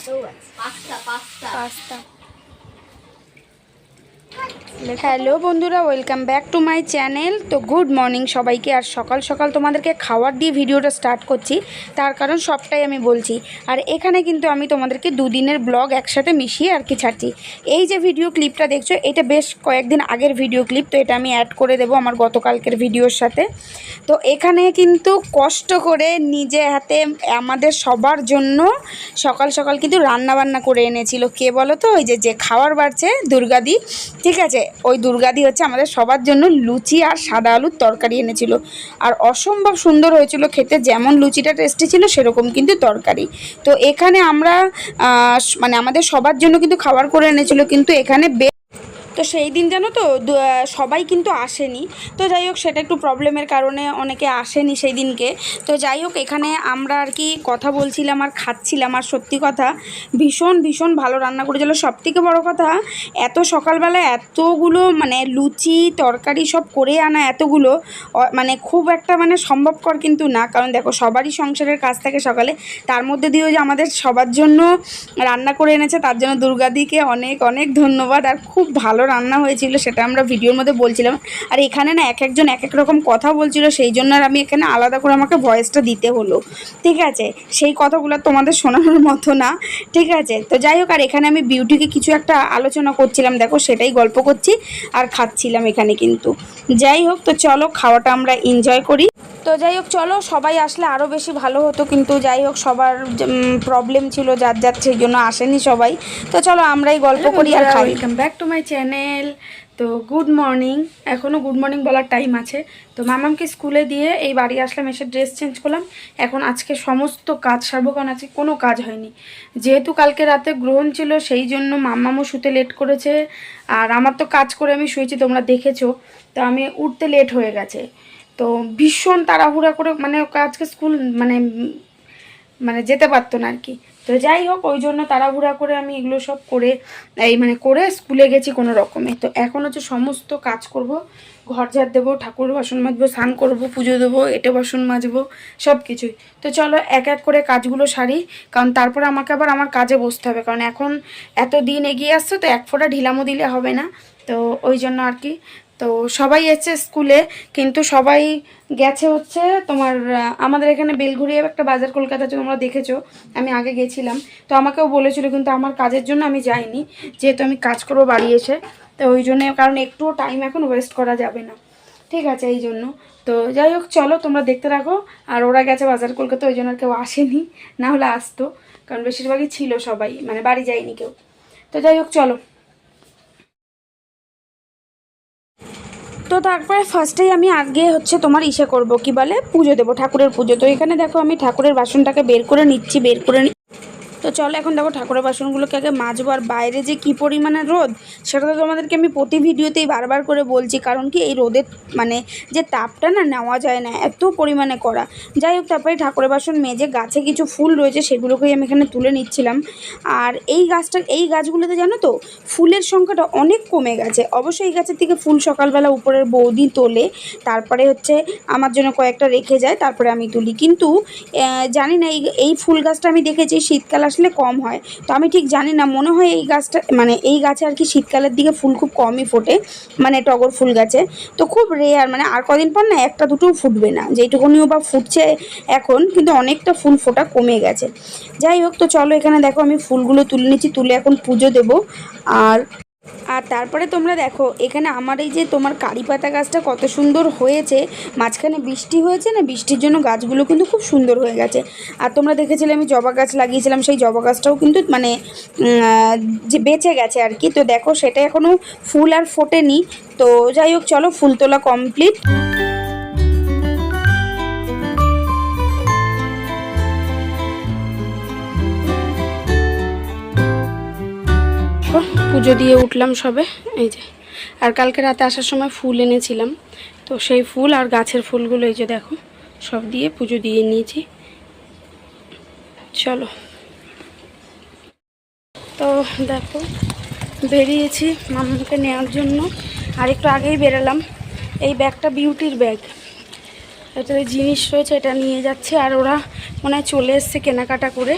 Pasta pasta pasta hello বন্ধুরা welcome back to my channel তো good morning সবাইকে, আর সকাল সকাল তোমাদেরকে খাওয়ার দিয়ে ভিডিওটা স্টার্ট করছি, তার কারণ সবটাই আমি বলছি। আর এখানে কিন্তু আমি তোমাদেরকে দুদিনের ব্লগ একসাথে মিশিয়ে আর কি ছাড়ছি। এই যে ভিডিও ক্লিপটা দেখছ, এটা বেশ কয়েকদিন আগের ভিডিও ক্লিপ তো এটা আমি অ্যাড করে দেবো আমার গতকালকের ভিডিওর সাথে। তো এখানে কিন্তু কষ্ট করে নিজে হাতে আমাদের সবার জন্য সকাল সকাল কিন্তু রান্না বান্না করে এনেছিল। কে বলো তো? ওই যে যে খাবার বাড়ছে দুর্গাদি। ঠিক আছে? ওই দুর্গাদি হচ্ছে আমাদের সবার জন্য লুচি আর সাদা আলুর তরকারি এনেছিল। আর অসম্ভব সুন্দর হয়েছিল খেতে, যেমন লুচিটা টেস্টি ছিল, সেরকম কিন্তু তরকারি। তো এখানে আমরা মানে আমাদের সবার জন্য কিন্তু খাবার করে এনেছিল, কিন্তু এখানে তো সেই দিন জানো তো সবাই কিন্তু আসেনি। তো যাই হোক, সেটা একটু প্রবলেমের কারণে অনেকে আসেনি সেই দিনকে। তো যাই হোক, এখানে আমরা আর কি কথা বলছিলাম আর খাচ্ছিলাম। আর সত্যি কথা, ভীষণ ভীষণ ভালো রান্না করেছিল। সব থেকে বড়ো কথা, এত সকালবেলা এতগুলো মানে লুচি, তরকারি সব করে আনা এতগুলো মানে খুব একটা মানে সম্ভবকর কিন্তু না। কারণ দেখো, সবারই সংসারের কাজ থাকে সকালে। তার মধ্যে দিয়েও যে আমাদের সবার জন্য রান্না করে এনেছে, তার জন্য দুর্গাদিকে অনেক অনেক ধন্যবাদ। আর খুব ভালো রান্না হয়েছিল সেটা আমরা ভিডিওর মধ্যে বলছিলাম। আর এখানে না এক একজন এক এক রকম কথা বলছিল, সেই জন্য আর আমি এখানে আলাদা করে আমাকে ভয়েসটা দিতে হলো। ঠিক আছে? সেই কথাগুলো তোমাদের শোনানোর মতো না। ঠিক আছে? তো যাই হোক, আর এখানে আমি বিউটিকে কিছু একটা আলোচনা করছিলাম, দেখো সেটাই গল্প করছি আর খাচ্ছিলাম এখানে কিন্তু। যাই হোক, তো চলো খাওয়াটা আমরা এনজয় করি। তো যাই হোক চলো সবাই আসলে আরও বেশি ভালো হতো কিন্তু যাই হোক সবার প্রবলেম ছিল যার যার সেই জন্য আসেনি সবাই। তো চলো আমরাই গল্প করি আর খাই। Welcome back to my channel তো গুড মর্নিং এখনও গুড মর্নিং বলার টাইম আছে। তো মামামকে স্কুলে দিয়ে এই বাড়ি আসলাম এসে ড্রেস চেঞ্জ করলাম। এখন আজকে সমস্ত কাজ সারবো কারণ আজকে কোনো কাজ হয়নি। যেহেতু কালকে রাতে গ্রহণ ছিল সেই জন্য মাম্মামও শুতে লেট করেছে। আর আমার তো কাজ করে আমি শুয়েছি তোমরা দেখেছ। তো আমি উঠতে লেট হয়ে গেছে। তো ভীষণ তাড়াহুড়া করে মানে ওকে আজকে স্কুল মানে মানে যেতে পারতো না আর কি। তো যাই হোক, ওই জন্য তাড়াহুড়া করে আমি এগুলো সব করে, এই মানে করে স্কুলে গেছি কোনো রকমে। তো এখন হচ্ছে সমস্ত কাজ করব, ঘর ঝাড় দেবো, ঠাকুর বাসন মাজবো, স্নান করব, পুজো দেবো, এঁটো বাসন মাজবো, সব কিছুই। তো চলো এক এক করে কাজগুলো সারি, কারণ তারপরে আমাকে আবার আমার কাজে বসতে হবে, কারণ এখন এত দিন এগিয়ে আসছে তো এক ফোঁটা ঢিলামো দিলে হবে না। তো ওই জন্য আর কি তো সবাই এসছে স্কুলে, কিন্তু সবাই গেছে হচ্ছে তোমার আমাদের এখানে বেলঘুরিয়ে একটা বাজার কলকাতা তোমরা দেখেছ, আমি আগে গেছিলাম। তো আমাকেও বলেছিল কিন্তু আমার কাজের জন্য আমি যাইনি, যেহেতু আমি কাজ করব বাড়ি এসে। তো ওই জন্য, কারণ একটুও টাইম এখন ওয়েস্ট করা যাবে না। ঠিক আছে, এই জন্য। তো যাই হোক, চলো তোমরা দেখতে রাখো আর ওরা গেছে বাজার কলকাতা, ওই জন্য আর কেউ আসেনি, না হলে আসতো। কারণ বেশিরভাগই ছিল সবাই মানে বাড়ি যায়নি কেউ। তো যাই হোক, চলো। তো তারপরে ফার্স্টেই আমি আগে হচ্ছে তোমার ইসে করব, কি বলে? পুজো দেবো, ঠাকুরের পুজো। তো এখানে দেখো আমি ঠাকুরের বাসনটাকে বের করে নিচ্ছি, বের করে তো চলো এখন দেখো ঠাকুরের বাসনগুলোকে আগে মাজবো আর বাইরে যে কী পরিমাণে রোদ, সেটা তো তোমাদেরকে আমি প্রতি ভিডিওতেই বারবার করে বলছি। কারণ কি এই রোদের মানে যে তাপটা না নেওয়া যায় না, এত পরিমাণে করা যাই হোক, তারপরে ঠাকুরের বাসন মেজে গাছে কিছু ফুল রয়েছে, সেগুলোকেই আমি এখানে তুলে নিচ্ছিলাম। আর এই গাছটা, এই গাছগুলোতে জানো তো, ফুলের সংখ্যাটা অনেক কমে গেছে। অবশ্যই এই গাছের থেকে ফুল সকালবেলা উপরের বৌদি তোলে, তারপরে হচ্ছে আমার জন্য কয়েকটা রেখে যায়, তারপরে আমি তুলি। কিন্তু জানি না, এই এই ফুল গাছটা আমি দেখেছি শীতকাল আসলে কম হয়। তো আমি ঠিক জানি না, মনে হয় এই গাছটা মানে এই গাছে আর কি শীতকালের দিকে ফুল খুব কমই ফোটে মানে টগর ফুল গাছে। তো খুব রেয়ার মানে আর কদিন পর না একটা দুটোও ফুটবে না যেইটুকুনিও বা ফুটছে এখন, কিন্তু অনেকটা ফুল ফোটা কমে গেছে। যাই হোক, তো চলো এখানে দেখো আমি ফুলগুলো তুলে নিচ্ছি, তুলে এখন পুজো দেবো। আর আর তারপরে তোমরা দেখো, এখানে আমার এই যে তোমার কারি পাতা গাছটা কত সুন্দর হয়েছে, মাঝখানে বৃষ্টি হয়েছে না, বৃষ্টির জন্য গাছগুলো কিন্তু খুব সুন্দর হয়ে গেছে। আর তোমরা দেখেছিলে আমি জবা গাছ লাগিয়েছিলাম, সেই জবা গাছটাও কিন্তু মানে যে বেঁচে গেছে আর কি। তো দেখো, সেটা এখনও ফুল আর ফোটেনি। তো যাই হোক, চলো, ফুল তোলা কমপ্লিট পুজো দিয়ে উঠলাম সবে, এই যে। আর কালকে রাতে আসার সময় ফুল এনেছিলাম। তো সেই ফুল আর গাছের ফুলগুলো এই যে দেখো, সব দিয়ে পুজো দিয়ে নিয়েছি। চলো। তো দেখো, বেরিয়েছি মামাকে নেওয়ার জন্য। আর একটু আগেই বেরোলাম। এই ব্যাগটা বিউটির ব্যাগ। এটাতে জিনিস রয়েছে, এটা নিয়ে যাচ্ছে। আর ওরা মনে হয় চলে এসছে কেনাকাটা করে।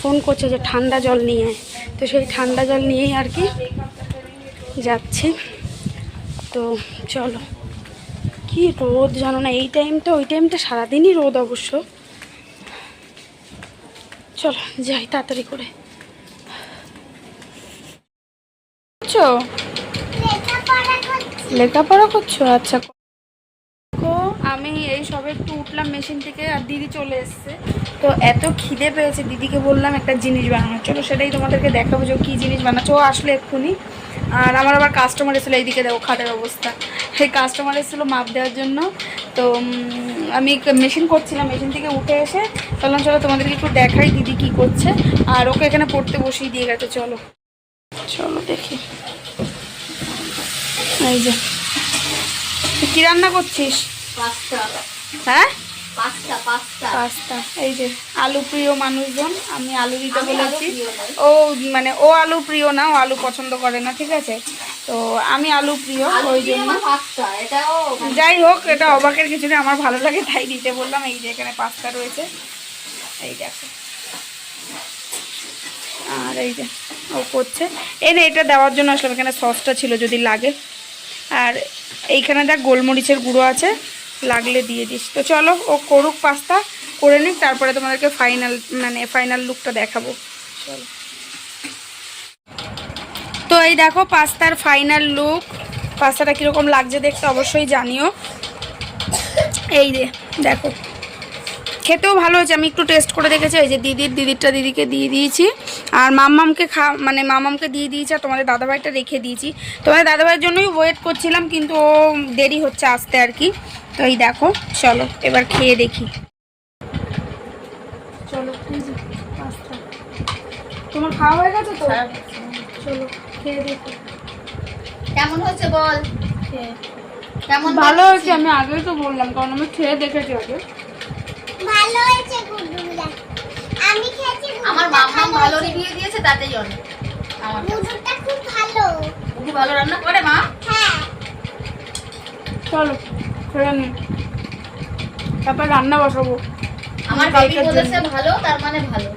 ফোন করছে যে ঠান্ডা জল নিয়ে তো সেই ঠান্ডা জল নিয়েই আর কি যাচ্ছি। তো চলো। কি রোদ জানো না এই টাইমটা ওই টাইমটা সারাদিনই রোদ অবশ্য। চলো যাই তাড়াতাড়ি করে। করছ। লেখাপড়া করছ? আচ্ছা আমি এই সবে একটু উঠলাম মেশিন থেকে আর দিদি চলে এসছে। তো এত খিদে পেয়েছে, দিদিকে বললাম একটা জিনিস বানানোর। চলো সেটাই তোমাদেরকে দেখাবো যে কী জিনিস বানাচ্ছে। ও আসলে এক্ষুনি। আর আমার আবার কাস্টমার এসেছিল এইদিকে, দেখো খাটের অবস্থা। সেই কাস্টমার এসেছিল মাপ দেওয়ার জন্য। তো আমি মেশিন করছিলাম, মেশিন থেকে উঠে এসে বললাম, চলো তোমাদেরকে একটু দেখাই দিদি কি করছে। আর ওকে এখানে পড়তে বসিয়ে দিয়ে গেছে, চলো। চলো দেখি। এই যে। কী রান্না করছিস? হ্যাঁ? পাস্তা এই যে আলু প্রিয় মানুষজন আমি আলু দিতে বলেছি। ও মানে ও আলু প্রিয় না ও আলু পছন্দ করে না ঠিক আছে? তো আমি আলু প্রিয় ওই জন্য। মানে যাই হোক এটা অবাকের কিছু নেই আমার ভালো লাগে তাই দিতে বললাম। এই যে এখানে পাস্তা রয়েছে। এই দেখো। আর এই যে ও করছে। এই না এটা দেওয়ার জন্য আসলাম এখানে সসটা ছিল যদি লাগে। আর এইখানে দেখ গোলমরিচের গুঁড়ো আছে। লাগলে দিয়ে দিস। তো চলো, ও করুক পাস্তা, করে নিক, তারপরে তোমাদেরকে ফাইনাল মানে ফাইনাল লুকটা দেখাবো। চলো। তো এই দেখো, পাস্তার ফাইনাল লুক পাস্তাটা কীরকম লাগছে দেখতে অবশ্যই জানিও। এই যে, দেখো। খেতেও ভালো হয়েছে, আমি একটু টেস্ট করে দেখেছি, এই যে দিদির, দিদিরটা দিদিকে দিয়ে দিয়েছি। আর মাম্মামকে খা মানে মামামকে দিয়ে দিয়েছি আর তোমাদের দাদাভাইটা রেখে দিয়েছি। তোমাদের দাদাভাইয়ের জন্যই ওয়েট করছিলাম কিন্তু ও দেরি হচ্ছে আসতে আর কি। তো এই দেখো চলো এবার খেয়ে দেখি। চলো তোমার খাওয়া হয়ে গেছে তো? চলো খেয়ে দেখো। কেমন হয়েছে বল? কেমন ভালো হয়েছে? আমি আগেই তো বললাম কারণ আমি খেয়ে দেখেছি আগে। ভালো হয়েছে আমার মাম্মা ভালো রিভিউ দিয়েছে তাতেই অনেক আমার। খুব ভালো। বুবু ভালো রান্না করে মা? হ্যাঁ। চলো খেয়ে নি। তারপর রান্না বসাবো। আমার বাবি বেবি বলেছে ভালো তার মানে ভালো।